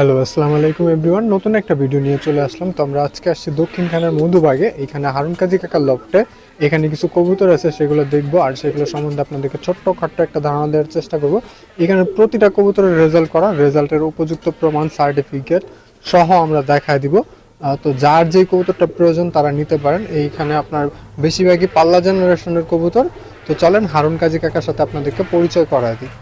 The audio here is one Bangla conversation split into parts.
হ্যালো আসসালামু আলাইকুম এভরিওয়ান নতুন একটা ভিডিও নিয়ে চলে আসলাম। তো আমরা আজকে আসছি দক্ষিণখানের মধুবাগে। এখানে হারুন কাজী কাকার লফটে। এখানে কিছু কবুতর আছে, সেগুলো দেখব। আর সেগুলো সম্বন্ধে আপনাদেরকে ছোট্ট খাট্ট একটা ধারণা দেওয়ার চেষ্টা করব। এখানে প্রতিটা কবুতরের রেজাল্ট করা রেজাল্টের উপযুক্ত প্রমাণ সার্টিফিকেট সহ আমরা দেখায় দিব। তো যার যে কবুতরটা প্রয়োজন, তারা নিতে পারেন। এইখানে আপনার বেশিরভাগই পাল্লা জেনারেশনের কবুতর। তো চলেন হারুন কাজী কাকার সাথে আপনাদেরকে পরিচয় করায় দিই।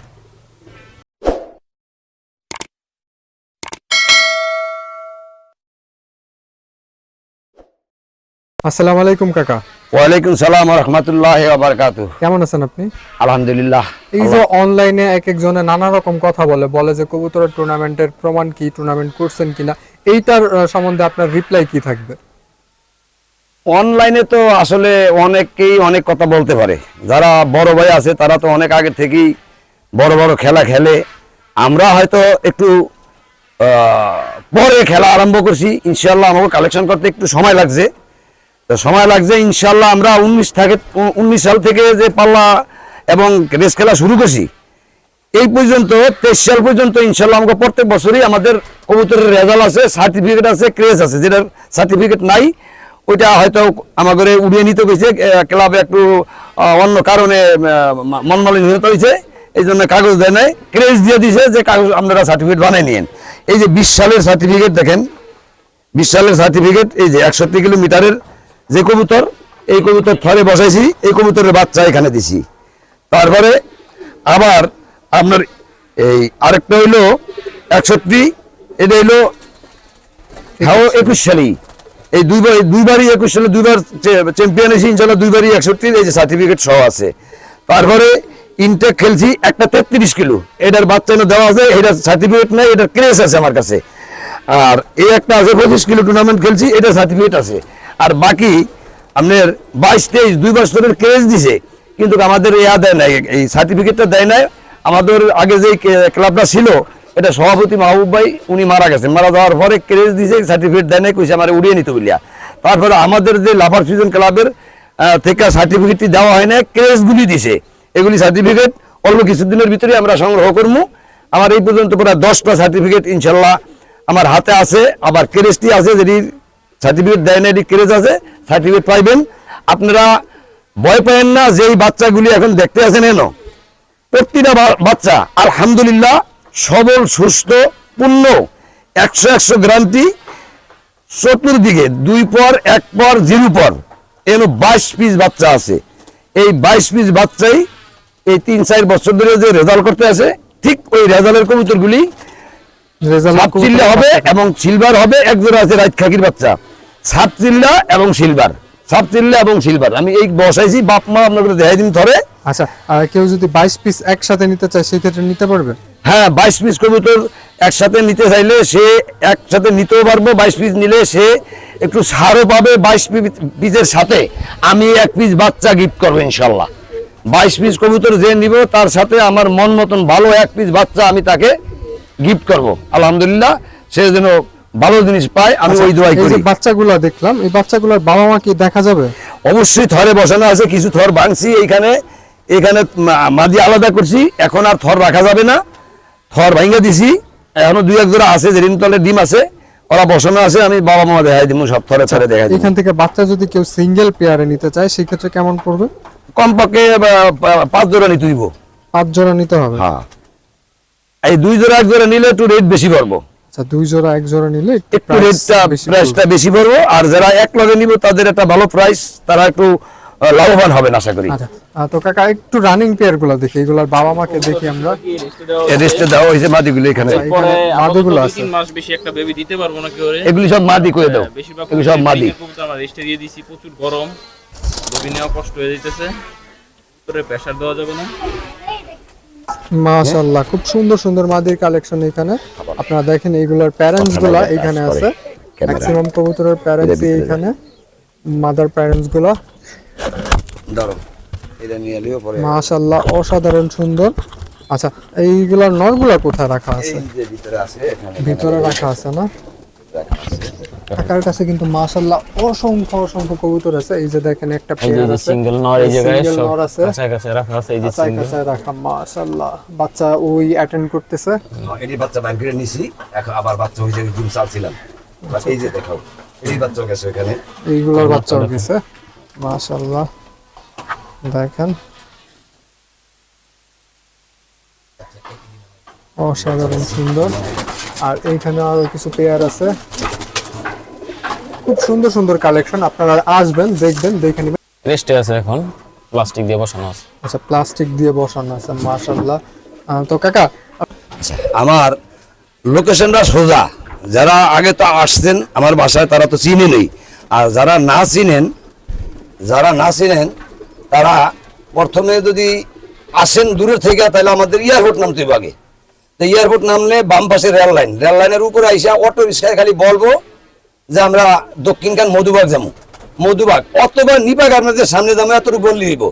আসসালামু আলাইকুম কাকা। ওয়ালাইকুম সালাম রহমতুল্লাহ বারকাতু কেমন আছেন আপনি? আলহামদুলিল্লাহ। এই যে অনলাইনে এক একজনে নানা রকম কথা বলে বলে যে কবুতরের টুর্নামেন্টের প্রমাণ কি টুর্নামেন্ট করছেন কিনা এইটার সম্বন্ধে আপনার রিপ্লাই কি থাকবে? অনলাইনে তো আসলে অনেকেই অনেক কথা বলতে পারে। যারা বড় ভাই আছে তারা তো অনেক আগে থেকেই বড় বড় খেলা খেলে। আমরা হয়তো একটু পরে খেলা আরম্ভ করছি। ইনশাল্লাহ আমাকে কালেকশন করতে একটু সময় লাগছে। সময় লাগছে ইনশাল্লাহ আমরা উনিশ থেকে, উনিশ সাল থেকে যে পাল্লা এবং রেস খেলা শুরু করছি, এই পর্যন্ত, তেইশ সাল পর্যন্ত ইনশাল্লাহ আমাকে প্রত্যেক বছরই আমাদের কবুতরের রেজাল্ট আছে সার্টিফিকেট আছে ক্রেজ আছে, যেটার সার্টিফিকেট নাই, ওইটা হয়তো আমাদের উড়িয়ে নিতে হয়েছে ক্লাবে একটু অন্য কারণে মনমালিনতা হয়েছে, এই জন্য কাগজ দেয় নাই ক্রেজ দিয়ে দিছে যে কাগজ আপনারা সার্টিফিকেট বানাই নিয়েন। এই যে বিশ সালের সার্টিফিকেট দেখেন, বিশ সালের সার্টিফিকেট এই যে একষট্টি কিলোমিটারের যে কবুতর, এই কবুতর থরে বসাইছি, এই কবুতরের বাচ্চা এখানে দিছি। তারপরে আবার আপনার এই আরেকটা হইল একষট্টি, এটা হইল হ্যাঁ একুশ সালেই। এই দুইবার দুইবারই একুশ সালে দুইবার চ্যাম্পিয়ন হয়েছি ইনশাল্লাহ দুইবারই একষট্টি, এই যে সার্টিফিকেট সহ আছে। তারপরে ইনটেক খেলছি একটা তেত্রিশ কিলো। এটার বাচ্চা দেওয়া আছে এটার সার্টিফিকেট নাই, এটার ক্রেস আছে আমার কাছে। আর এই একটা আছে পঁচিশ কিলো টুর্নামেন্ট খেলছি এটার সার্টিফিকেট আছে। আর বাকি আপনার বাইশ তেইশ দুই বছরের ক্রেজ দিছে, কিন্তু আমাদের ইয়া দেয় নাই, এই সার্টিফিকেটটা দেয় নাই। আমাদের আগে যে ক্লাবটা ছিল, এটা সভাপতি মাহবুব ভাই, উনি মারা গেছেন মারা যাওয়ার পরে ক্রেজ দিছে সার্টিফিকেট দেয় নাই, কইছে আমার উড়িয়ে নিতে বলিয়া। তারপরে আমাদের যে লাফার সিজন ক্লাবের থেকে সার্টিফিকেটটি দেওয়া হয় না ক্রেজগুলি দিছে। এগুলি সার্টিফিকেট অল্প কিছুদিনের ভিতরে আমরা সংগ্রহ করব আমার এই পর্যন্ত প্রায় দশটা সার্টিফিকেট ইনশাল্লাহ আমার হাতে আছে। আবার ক্রেজটি আছে, যেটি সার্টিফিকেট দেয় না এটি ক্রেজ আছে সার্টিফিকেট পাইবেন। আপনারা ভয় পাবেন না যে এই বাচ্চাগুলি এখন দেখতে আছেন এন। প্রতিটা বাচ্চা আলহামদুলিল্লাহ সবল সুস্থ পূর্ণ একশো একশো গ্রামটি চতুর্দিকে দুই পর এক পর জিরো পর এন বাইশ পিস বাচ্চা আছে। এই বাইশ পিস বাচ্চাই এই তিন চার বছর ধরে যে রেজাল্ট করতে আছে ঠিক ওই রেজাল্টের কবুতরগুলি হবে এবং সিলভার হবে এক জোড়া আছে রাইট খাকির বাচ্চা। সাপ চিল্লা এবং সিলভার। সাপ চিল্লা এবং সিলভার। আমি এই বসাইছি বাপ মা আপনাদের দেখাই দিন ধরে আচ্ছা আর কেউ যদি বাইশ পিস একসাথে নিতে চায় সেই ক্ষেত্রে নিতে পারবে? হ্যাঁ বাইশ পিস কবুতর একসাথে নিতে চাইলে সে একসাথে নিতেও পারব বাইশ পিস নিলে সে একটু সারও পাবে বাইশ পিসের সাথে। আমি এক পিস বাচ্চা গিফট করব ইনশাল্লাহ বাইশ পিস কবুতর যে নিব তার সাথে আমার মন মতন ভালো এক পিস বাচ্চা আমি তাকে গিফট করব। আলহামদুলিল্লাহ সে যেন ভালো জিনিস পায় আমি ওই দোয়াই আচ্ছা, করি। বাচ্চাগুলো দেখলাম এই বাচ্চাগুলোর বাবা মা কি দেখা যাবে? অবশ্যই থরে বসানো আছে কিছু থর ভাঙছি এইখানে এখানে মাদি আলাদা করছি এখন আর থর রাখা যাবে না। থর ভাঙে দিছি এখনও দুই এক জোড়া আছে যেদিন তলে ডিম আছে ওরা বসানো আছে আমি বাবা মা দেখাই দিব সব থরে থরে দেখাই এখান থেকে বাচ্চা যদি কেউ সিঙ্গেল পেয়ারে নিতে চায় সেই ক্ষেত্রে কেমন পড়বে কমপক্ষে পাঁচ জোড়া নিতে দিব পাঁচ জোড়া নিতে হবে। হ্যাঁ। এই দুই জোড়া এক জোড়া নিলে একটু রেট বেশি পড়ব আচ্ছা দুই জোড়া এক জোড়া নিলে একটু প্রাইসটা পড়বে। বেশি পড়ব। আর যারা এক লগে নিব তাদের একটা ভালো প্রাইস তারা একটু লাভবান হবেন আশা করি। আচ্ছা তো কাকা একটু রানিং পেয়ারগুলো দেখি এগুলোর বাবা মাকে দেখি আমরা। রেস্টে দেওয়া হয়েছে মাদিগুলো এখানে। আচ্ছা, এখানে আপাতত মাদুগুলো দুই আছে। তিন মাস বেশি একটা বেবি দিতে পারব না কি করে এগুলি সব মাদি করে দাও। হ্যাঁ, এগুলি সব মাদি। আমরা রেস্টে দিয়ে দিছি প্রচুর গরম। বেবি নেওয়া কষ্ট হয়ে যাইতেছে। তোরে প্রেসার দেওয়া যাবে না। মাশাআল্লাহ খুব সুন্দর সুন্দর মাদির কালেকশন এখানে। আপনারা দেখেন এইগুলোর প্যারেন্টসগুলা এখানে আছে। ম্যাক্সিমাম কবুতরের প্যারেন্টস এখানে মাদার প্যারেন্টসগুলা। মাশাআল্লাহ অসাধারণ সুন্দর। আচ্ছা এইগুলার নরগুলা কোথায় রাখা আছে? ভিতরে ভিতরে রাখা আছে না? রাখা আছে। কাকার কাছে কিন্তু মাশাল্লাহ অসংখ্য অসংখ্য কবুতর আছে। এই যে দেখেন একটা পেয়ার আছে। সিঙ্গেল নর এই জায়গায় সব নর আছে। কাছাকাছি রাখা আছে এই যে সিঙ্গেল কাছায় রাখা মাশাল্লাহ বাচ্চা ওই অ্যাটেন্ড করতেছে। এটি বাচ্চা বাইর নিছি এখন আবার বাচ্চা হই হয়েছে ডিম চালছিলাম। এই যে দেখাও এই বাচ্চা গেছে এখানে এইগুলোর বাচ্চা গেছে মাশাল্লাহ দেখেন। অসাধারণ সুন্দর। আর এইখানে আরও কিছু পেয়ার আছে। খুব সুন্দর সুন্দর কালেকশন আপনারা আসবেন দেখবেন দেখে নেবেন। রেস্টে আছে এখন প্লাস্টিক দিয়ে বসানো আছে। আচ্ছা প্লাস্টিক দিয়ে বসানো আছে মাশাল্লাহ আহ, তো কাকা আমার লোকেশনটা সোজা। যারা আগে তো আসছেন আমার বাসায় তারা তো চিনে নেই। আর যারা না চিনেন যারা না চিনেন তারা প্রথমে যদি আসেন দূরে থেকে তাহলে আমাদের এয়ারপোর্ট নামতে হবে আগে। তো এয়ারপোর্ট নামলে বাম পাশে রেল লাইন। রেল লাইনের উপরে আইসা অটো রিক্সায় খালি বলব যে আমরা দক্ষিণখান মধুবাগ যাব। মধুবাগ। অথবা নিপা গার্মেন্টসের সামনে যাব এতটুকু বললে দিব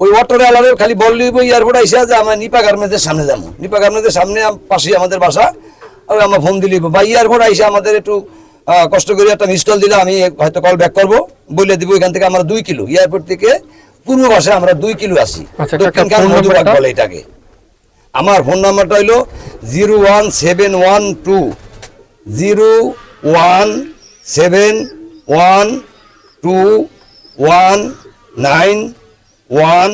ওই অটো রেলারের খালি বললে দিব এয়ারপোর্ট আইসা যে আমরা নিপা গার্মেন্টসের সামনে যাব। নিপা গার্মেন্টসের সামনে পাশেই আমাদের বাসা। ওই আমরা ফোন দিলি বা এয়ারপোর্ট আইসা আমাদের একটু কষ্ট করে একটা মিস কল দিলে আমি হয়তো কল ব্যাক করব। বলে দিব এখান থেকে আমরা দুই কিলো। এয়ারপোর্ট থেকে পূর্ব বাসায় আমরা দুই কিলো আসি। আচ্ছা, দক্ষিণখান মধুবাগ? বলে এটাকে। আমার ফোন নাম্বারটা হইল zero one seven one two. Zero one seven one two one nine one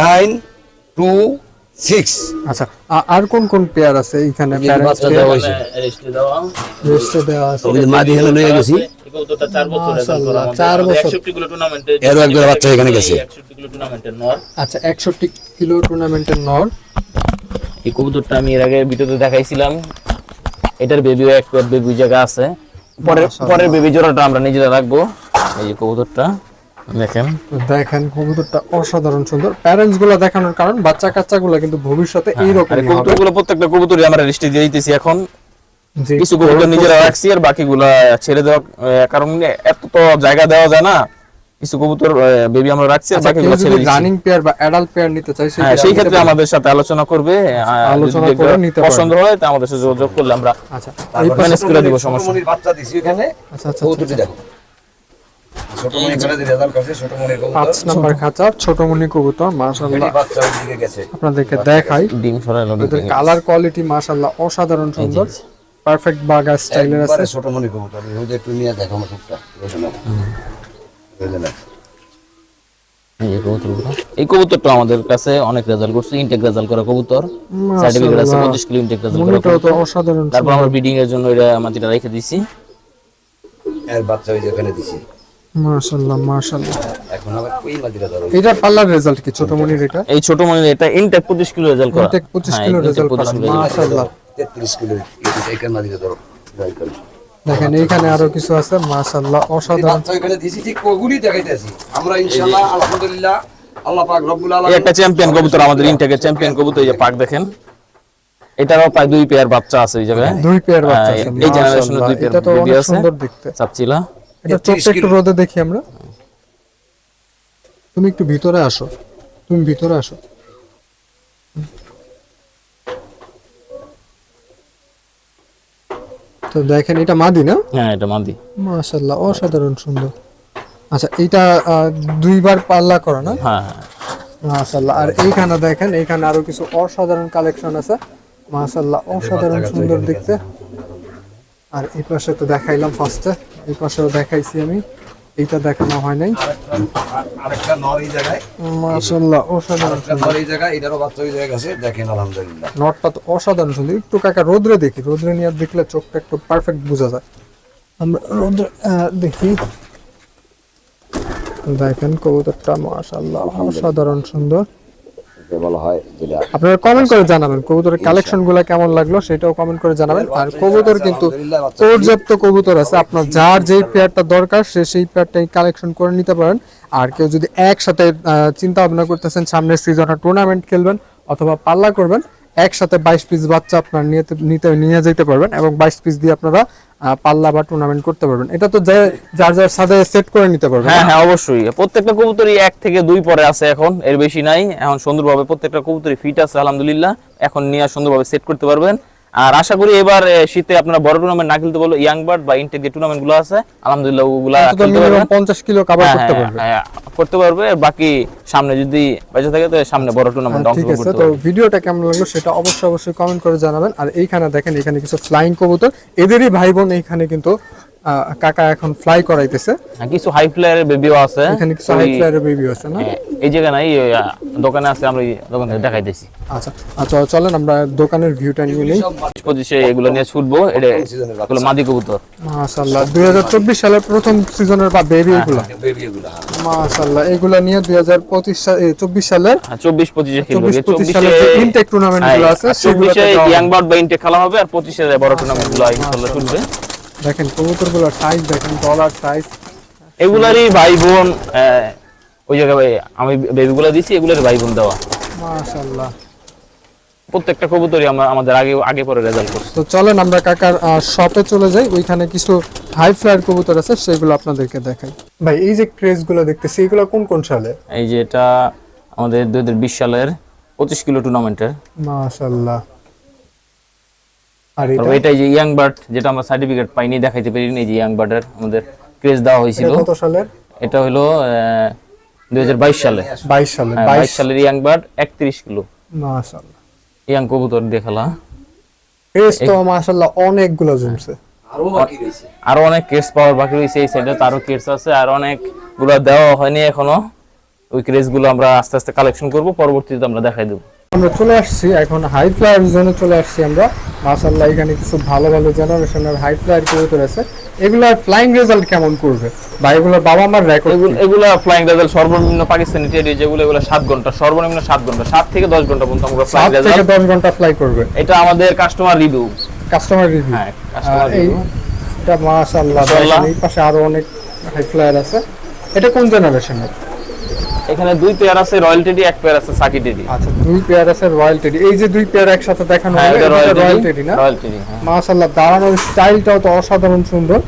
nine two six. আচ্ছা আর কোন কোন পেয়ার আছে রেস্টে দেওয়া মাদি এখানে গেছি। চার বছর রেজাল্ট করা মাশাআল্লাহ, আমাদের। চার আমাদের বছর। 61 কিলো টুর্নামেন্টে এরও একজোড়া বাচ্চা এখানে গেছে। 61 কিলো টুর্নামেন্টের নর। আচ্ছা একষট্টি কিলো টুর্নামেন্টের নর। এই কবুতরটা আমি এর আগে ভিডিওতে দেখাইছিলাম। এটার বেবিও এক বেবি জায়গা আছে। পরের পরের বেবি জোড়াটা আমরা নিজেরা রাখব। এই যে কবুতরটা দেখেন। দেখেন কবুতরটা অসাধারণ সুন্দর। প্যারেন্টসগুলো দেখানোর কারণ বাচ্চা কাচ্চা গুলো কিন্তু ভবিষ্যতে আর এইরকম হবে। কবুতরগুলো প্রত্যেকটা কবুতরই আমরা রেস্টে দিয়ে দিতেছি এখন। কিছু কবুতর নিজেরা রাখছি আর বাকিগুলা ছেড়ে দেওয়া কারণ এত তো জায়গা দেওয়া যায় না। কিছু কবুতর বেবি আমরা রাখছি আর আচ্ছা, কেউ বাকিগুলো যদি ছেড়ে দিচ্ছি। রানিং পেয়ার বা অ্যাডাল্ট পেয়ার নিতে চাই হ্যাঁ সেই ক্ষেত্রে আমাদের সাথে আলোচনা করবে আলোচনা করে নিতে। পছন্দ হয় তা আমাদের সাথে যোগাযোগ করলে আমরা আচ্ছা এই পাশে- করে দিব, সমস্যা মনির বাচ্চা দিছি এখানে। আচ্ছা আচ্ছা কবুতরটি দেখো। ছোট মনির করে যে রেজাল্ট করছে ছোট মনির পাঁচ কবুতর নাম্বার খাঁচার ছোট মনি কবুতর মাশাআল্লাহ। এটি বাচ্চা ওইদিকে গেছে। আপনাদেরকে দেখাই। ডিম সরাইলো ওদের কালার কোয়ালিটি মাশাআল্লাহ অসাধারণ সুন্দর। পারফেক্ট বাগা স্টাইলের আছে। ছোট মনির কবুতর। একটু নিয়ে দেখো আমার এই কবুতরগুলো। এই কবুতরটা আমাদের কাছে অনেক রেজাল্ট করছে ইনটেক রেজাল্ট করা কবুতর। সার্টিফিকেট আছে 25 কিলো ইনটেক রেজাল্ট করা তো অসাধারণ তারপর আমরা ব্রিডিং এর জন্য এটা মাটিটা রেখে দিছি। এর বাচ্চা ওই যে দিছি। মাশাআল্লাহ মাশাআল্লাহ। এখন আবার ওই মাদিরা ধরো। এটা পাল্লার রেজাল্ট কি ছোট মনির এটা? এই ছোট মানে এটা ইনটেক 25 কিলো রেজাল্ট করা। ইনটেক 25 হ্যাঁ, কিলো রেজাল্ট করা। মাশাআল্লাহ। তেত্রিশ কিলো এটা এখানে মাদিরা ধরো যাই করো। দেখেন এইখানে আরও কিছু আছে মাশাআল্লাহ অসাধারণ। এখানে দিছি ঠিক ওগুলি দেখাইতেছি। আমরা ইনশাআল্লাহ আলহামদুলিল্লাহ আল্লাহ পাক রব্বুল আলামিন একটা চ্যাম্পিয়ন কবুতর আমাদের ইনটেকের চ্যাম্পিয়ন কবুতর এই যে পাক দেখেন। এটারও প্রায় দুই পেয়ার বাচ্চা আছে এই জায়গায়। দুই পেয়ার বাচ্চা হ্যাঁ, আছে এই জেনারেশনের দুই পেয়ার এটা তো বেবি অনেক আছে। সুন্দর দেখতে। চাপচিলা এটা 33 চোখটা একটু রোদে দেখি আমরা। তুমি একটু ভিতরে আসো। তুমি ভিতরে আসো। তো দেখেন এটা মাদি না? হ্যাঁ এটা মাদি। মাশাআল্লাহ অসাধারণ সুন্দর। আচ্ছা এটা দুইবার পাল্লা করা না? হ্যাঁ হ্যাঁ। মাশাআল্লাহ আর এইখানে দেখেন এইখানে আরও কিছু অসাধারণ কালেকশন আছে। মাশাআল্লাহ অসাধারণ সুন্দর দেখতে। আর এই পাশে তো দেখাইলাম ফার্স্টে এই পাশেও দেখাইছি আমি। এইটা দেখানো হয় নাই। আরেকটা নর এই জায়গায়। মাশাআল্লাহ অসাধারণ নর এই জায়গায় এটারও বাচ্চা ওই জায়গায় আছে দেখেন আলহামদুলিল্লাহ। নটটা তো অসাধারণ সুন্দর একটু কাকা রোদ্রে দেখি রোদ্রে নিয়ে দেখলে চোখটা একটু পারফেক্ট বোঝা যায়। আমরা রোদ্রে দেখি। দেখেন কবুতরটা মাশাআল্লাহ অসাধারণ সুন্দর। বলা হয় যেটা আপনারা কমেন্ট করে জানাবেন কবুতরের কালেকশনগুলো কেমন লাগল সেটাও কমেন্ট করে জানাবেন। আর কবুতর কিন্তু পর্যাপ্ত কবুতর আছে। আপনার যার যেই পেয়ারটা দরকার সে সেই পেয়ারটাই কালেকশন করে নিতে পারেন। আর কেউ যদি একসাথে চিন্তা ভাবনা করতেছেন সামনের সিজনে টুর্নামেন্ট খেলবেন অথবা পাল্লা করবেন একসাথে বাইশ পিস বাচ্চা আপনার নিয়ে নিতে নিয়ে যেতে পারবেন এবং বাইশ পিস দিয়ে আপনারা পাল্লা বা টুর্নামেন্ট করতে পারবেন। এটা তো যার যার সাথে সেট করে নিতে পারবেন হ্যাঁ হ্যাঁ অবশ্যই। প্রত্যেকটা কবুতরই এক থেকে দুই পরে আছে এখন এর বেশি নাই। এখন সুন্দরভাবে প্রত্যেকটা কবুতরই ফিট আছে আলহামদুলিল্লাহ। এখন নিয়ে সুন্দরভাবে সেট করতে পারবেন। আর আশা করি এবার শীতে আপনারা বড় টুর্নামেন্ট না খেলতে বলো ইয়াং বার্ড বা ইনটেক যে টুর্নামেন্টগুলো আছে আলহামদুলিল্লাহ ওগুলা খেলতে পারবে মিনিমাম পঞ্চাশ কিলো কভার হ্যাঁ, করতে হ্যাঁ, পারবে। হ্যাঁ, করতে পারবে। বাকি সামনে যদি বেঁচে থাকে তো সামনে বড় টুর্নামেন্ট হ্যাঁ, অংশগ্রহণ আছে। করতে তো পারবে ভিডিওটা কেমন লাগল সেটা অবশ্যই অবশ্যই কমেন্ট করে জানাবেন। আর এইখানে দেখেন এখানে কিছু ফ্লাইং কবুতর। এদেরই ভাই বোন এইখানে কিন্তু কাকা এখন ফ্লাই করাইতেছে। হ্যাঁ, কিছু হাই ফ্লায়ারের বেবিও আছে। এখানে কিছু হাই ফ্লায়ারের বেবি আছে না? হ্যাঁ, এই জায়গা নাই দোকানে আছে আমরা দোকান থেকে দেখাইতেছি। আচ্ছা আচ্ছা চলেন আমরা দোকানের ভিউটা নিয়ে নিই। পঁচিশে এগুলো নিয়ে ছুটবো এটা এগুলো মাদি কবুতর। মাশাআল্লাহ 2024 সালের প্রথম সিজনের বা বেবি হ্যাঁ, এগুলা। মাশাআল্লাহ এগুলা নিয়ে 2025 সাল 24 সালের হ্যাঁ, চব্বিশ পঁচিশে খেলব। 24 যে 25 সালের যে ইনটেক টুর্নামেন্টগুলো আছে সেগুলোতে ইয়াং বার্ড বা ইনটেক খেলা হবে আর পঁচিশে বড় টুর্নামেন্টগুলো ইনশাল্লাহ ছুটবে। দেখেন কবুতরগুলোর সাইজ দেখেন ডলার সাইজ এগুলারই ভাই বোন ওই জায়গায় ভাই- আমি বেবিগুলো দিছি এগুলোর ভাই বোন দেওয়া। মাশাআল্লাহ। প্রত্যেকটা কবুতরই আমরা আমাদের আগে আগে পরে রেজাল্ট করছে। তো চলেন আমরা কাকার শপে চলে যাই। ওইখানে কিছু হাই ফ্লায়ার কবুতর আছে সেগুলো আপনাদেরকে দেখাই। ভাই এই যে ক্রেজগুলো দেখতেছি এগুলো কোন কোন সালে? এই যে এটা আমাদের দুই হাজার বিশ সালের পঁচিশ কিলো টুর্নামেন্টের মাশাআল্লাহ। আর এটা যে ইয়াং বার্ড যেটা আমরা সার্টিফিকেট পাইনি দেখাইতে পারিনি এই যে ইয়াং বার্ডের আমাদের ক্রেজ দেওয়া হয়েছিল। কত সালের? এটা হলো দুই হাজার বাইশ সালে। 22 সালে হ্যাঁ, 22 সালের ইয়াং বার্ড একত্রিশ কিলো। মাশাআল্লাহ। ইয়াং কবুতর দেখালা। ক্রেজ তো মাশাআল্লাহ অনেকগুলো জমছে। আরও অনেক কেস পাওয়ার বাকি রয়েছে এই সাইডে তারও কেস আছে আর অনেকগুলা দেওয়া হয়নি এখনও। ওই ক্রেজগুলো আমরা আস্তে আস্তে কালেকশন করব পরবর্তীতে আমরা দেখাই দেবো। আমরা চলে আসছি এখন হাই ফ্লায়ার জোনে চলে আসছি আমরা। মাশাআল্লাহ এখানে কিছু ভালো ভালো জেনারেশনের হাই ফ্লায়ার কবুতর আছে এগুলার ফ্লাইং রেজাল্ট কেমন করবে? বা এগুলোর বাবা মার রেকর্ড এগুলো ফ্লাইং রেজাল্ট সর্বনিম্ন পাকিস্তানি টেরি যেগুলো এগুলো সাত ঘণ্টা সর্বনিম্ন সাত ঘণ্টা সাত থেকে দশ ঘণ্টা পর্যন্ত আমরা ফ্লাইং সাত থেকে রেজাল্ট দশ ঘণ্টা ফ্লাই করবে। এটা আমাদের কাস্টমার রিভিউ কাস্টমার রিভিউ হ্যাঁ কাস্টমার রিভিউ এটা মাশাআল্লাহ। এই পাশে আরও অনেক হাই ফ্লায়ার আছে। এটা কোন জেনারেশনের এখানে দুই পেয়ার আছে রয়্যাল টেডি এক পেয়ার আছে সাকি টেডি আচ্ছা দুই পেয়ার আছে রয়্যাল টেডি এই যে দুই পেয়ার একসাথে দেখানো হ্যাঁ হলো এটা রয়্যাল টেডি না? রয়্যাল টেডি হ্যাঁ। মাশাআল্লাহ দাঁড়ানোর স্টাইলটাও তো অসাধারণ সুন্দর।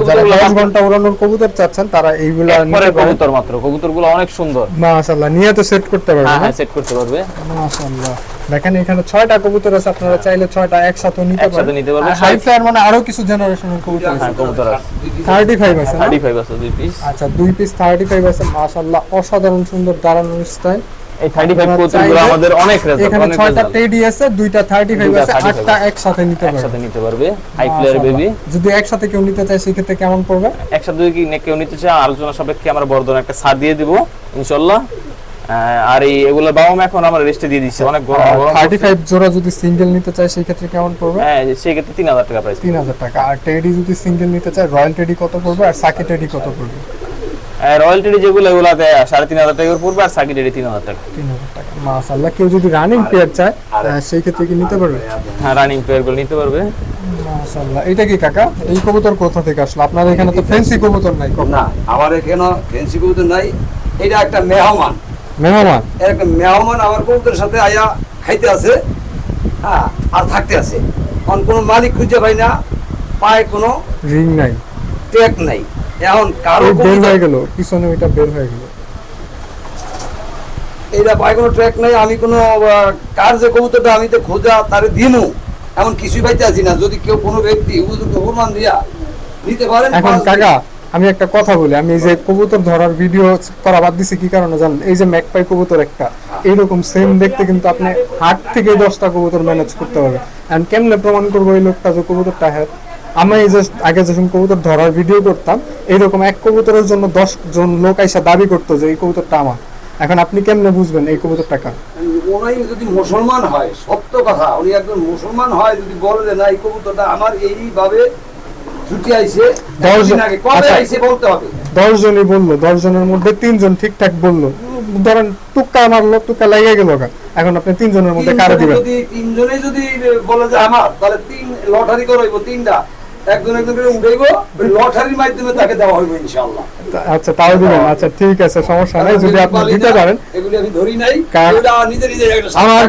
যারা কবুতরগুলো দশ মাত্র- ঘণ্টা উড়ানোর কবুতর চাচ্ছেন তারা এইগুলা নিতে কবুতর মাত্র কবুতরগুলো অনেক সুন্দর। মাশাআল্লাহ নিয়ে তো সেট করতে পারবে হ্যাঁ সেট করতে পারবে। মাশাআল্লাহ। দেখেন এখানে ছয়টা কবুতর আছে আপনারা চাইলে ছয়টা একসাথে নিতে পারেন নিতে পারবেন। হাই ফ্লায়ার মানে আরও কিছু জেনারেশনের কবুতর আছে। হ্যাঁ কবুতর আছে। 35 আছে না? থার্টি ফাইভ আছে দুই পিস আচ্ছা দুই পিস 35 আছে মাশাআল্লাহ অসাধারণ সুন্দর স্টাইল এই থার্টি ফাইভ আপনারা কবুতরগুলো আমাদের অনেক রেজাল্ট এখানে ছয়টা টেডি আছে দুইটা 35 আছে আটটা একসাথে নিতে পারবেন একসাথে নিতে পারবে। হাই প্লেয়ার বেবি যদি একসাথে কেউ নিতে চায় সেক্ষেত্রে কেমন পড়বে? একসাথে যদি কেউ নিতে চায় আলোচনা সাপেক্ষে আমরা বড় ধরনের একটা ছাড় দিয়ে দিব ইনশাল্লাহ আহ, আর এই এগুলো বাবা এখন আমরা রেস্টে দিয়ে দিচ্ছে। অনেক গরম গরম থার্টি ফাইভ জোড়া যদি সিঙ্গেল নিতে চায় সেই ক্ষেত্রে কেমন পড়বে? হ্যাঁ সেই ক্ষেত্রে তিন হাজার টাকা প্রাইস তিন হাজার টাকা। আর টেডি যদি সিঙ্গেল নিতে চায় রয়্যাল টেডি কত পড়বে আর সাকি টেডি কত পড়বে? রয়্যাল টেডি যেগুলো এগুলাতে সাড়ে তিন হাজার টাকা পড়বে আর সাকি টেডি তিন হাজার টাকা। তিন হাজার টাকা। মাশাআল্লাহ কেউ যদি রানিং পেয়ার চায় সেই ক্ষেত্রে কি নিতে পারবে? হ্যাঁ রানিং প্লেয়ারগুলো নিতে পারবে। মাশাআল্লাহ। এটা কি কাকা? এই কবুতর কোথা থেকে আসলো? আপনার এখানে তো ফ্যান্সি কবুতর নাই না আমার এখানে ফেন্সি কবুতর নাই। এটা একটা মেহমান। মেহমান। মেহমান আমার কবুতরের সাথে আয়া খাইতে আছে হ্যাঁ আর থাকতে আছে। কোনো মালিক খুঁজে পাই না পায় কোনো রিং নাই। ট্যাগ নাই। এখন কারও বের হয়ে গেল পিছনে ওইটা বের হয়ে গেল। এইটা পায় কোনো ট্র্যাক নাই আমি কোনো কার যে কবুতরটা আমি তো খোঁজা তারে দিনু এমন কিছুই পাইতে আছি না। যদি কেউ কোনো ব্যক্তি উপযুক্ত প্রমাণ দিয়া নিতে পারেন এখন কাকা আমি একটা কথা বলি আমি এই যে কবুতর ধরার ভিডিও করা বাদ দিছি কি কারণে জানেন? এই যে ম্যাকপাই কবুতর একটা এইরকম সেম দেখতে কিন্তু আপনি আট থেকে দশটা কবুতর ম্যানেজ করতে পারবেন এন্ড কেমনে প্রমাণ করব এই লোকটা যে কবুতরটা হ্যাঁ আমি এই যে আগে যখন কবুতর ধরার ভিডিও করতাম এইরকম এক কবুতরের জন্য দশ জন লোক আইসা দাবি করতো যে এই কবুতরটা আমার। এখন আপনি কেমনে বুঝবেন এই কবুতরটা কার? উনি যদি মুসলমান হয় সত্য কথা উনি একজন মুসলমান হয় যদি বলে না এই কবুতরটা আমার এইভাবে ছুটি আইছে দশ আগে। কবে আচ্ছা। আইছে বলতে হবে? বলল মধ্যে তিনজন ঠিকঠাক বলল। ধরেন টুক্কা মারলো টুক্কা লেগে গেল এখন আপনি তিনজনের মধ্যে কারে দিবেন? যদি তিনজনে যদি বলে যে আমার তাহলে তিন লটারি করাইব তিনটা। একজন একজন করে উঠাইব লটারির মাধ্যমে তাকে দেওয়া হইব ইনশাআল্লাহ। আচ্ছা তাও দিবেন। আচ্ছা ঠিক আছে সমস্যা নাই। যদি আপনি দিতে পারেন। এগুলি আমি ধরি নাই। নিজে নিজে একটা আমার-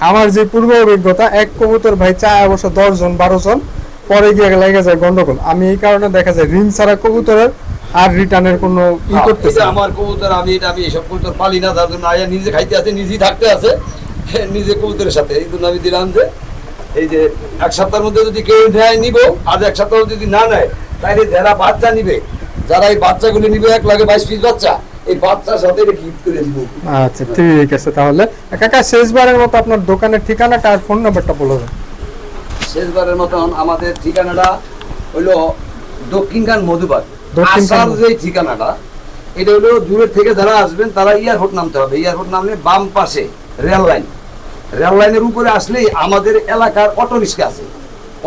আমার যে পূর্ব অভিজ্ঞতা এক কবুতর ভাই চায় অবশ্য দশ জন বারো জন। পরে গিয়ে লেগে যায় গন্ডগোল। আমি এই কারণে দেখা যায় রিং ছাড়া কবুতরের আর রিটার্নের কোনো ই করতেছে এটা আমার কবুতর আমি এটা আমি এসব কবুতর পালি না তার জন্য আয়া নিজে খাইতে আছে নিজেই থাকতে আছে। নিজে কবুতরের সাথে। এই জন্য আমি দিলাম যে এই যে এক সপ্তাহের মধ্যে যদি কেউ নেয় নিব আর এক সপ্তাহ যদি না নেয় তাহলে যারা বাচ্চা নিবে যারা এই বাচ্চাগুলি নিবে এক লাগে বাইশ পিস বাচ্চা এই বাচ্চার সাথে এটা গিফট করে দিব। আচ্ছা ঠিক আছে তাহলে। কাকা শেষবারের মতো আপনার দোকানের ঠিকানাটা আর ফোন নাম্বারটা বলে দেন। শেষবারের মতন আমাদের ঠিকানাটা হলো দক্ষিণখান মধুবাগ। আসার যে ঠিকানাটা এটা হলো দূরের থেকে যারা আসবেন তারা এয়ারপোর্ট নামতে হবে। এয়ারপোর্ট নামলে বাম পাশে রেল লাইন। রেল লাইনের উপরে আসলেই আমাদের এলাকার অটো রিক্সা আছে।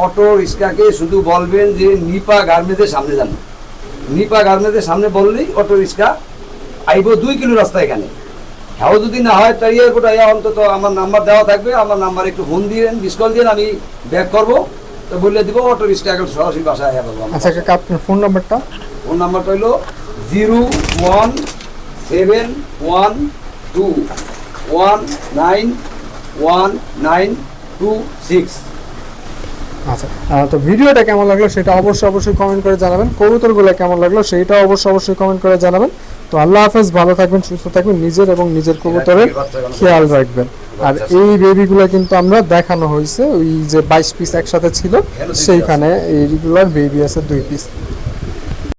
অটো রিক্সাকে শুধু বলবেন যে নিপা গার্মেন্টের সামনে যান। নিপা গার্মেন্টের সামনে বললেই অটো রিক্সা আইব দুই কিলো রাস্তা এখানে। হ্যাঁ যদি না হয় তাই আইয়া অন্তত আমার নাম্বার দেওয়া থাকবে। আমার নাম্বার একটু ফোন দিয়েন মিস কল দিন আমি ব্যাক করব। তো বলে দিব অটো রিক্সা এখন সরাসরি বাসায় আইয়া বলব আচ্ছা কাকা আপনার ফোন নাম্বারটা ফোন নাম্বারটা হলো zero one seven one two one nine one nine two six. আচ্ছা তো ভিডিওটা কেমন লাগল সেটা অবশ্যই অবশ্যই কমেন্ট করে জানাবেন। কবুতরগুলো কেমন লাগল সেটা অবশ্যই অবশ্যই কমেন্ট করে জানাবেন। তো আল্লাহ হাফেজ ভালো থাকবেন সুস্থ থাকবেন নিজের এবং নিজের কবুতরের খেয়াল রাখবেন। আর এই বেবিগুলো কিন্তু আমরা দেখানো হয়েছে ওই যে বাইশ পিস একসাথে ছিল সেইখানে এইগুলোর বেবি আছে দুই পিস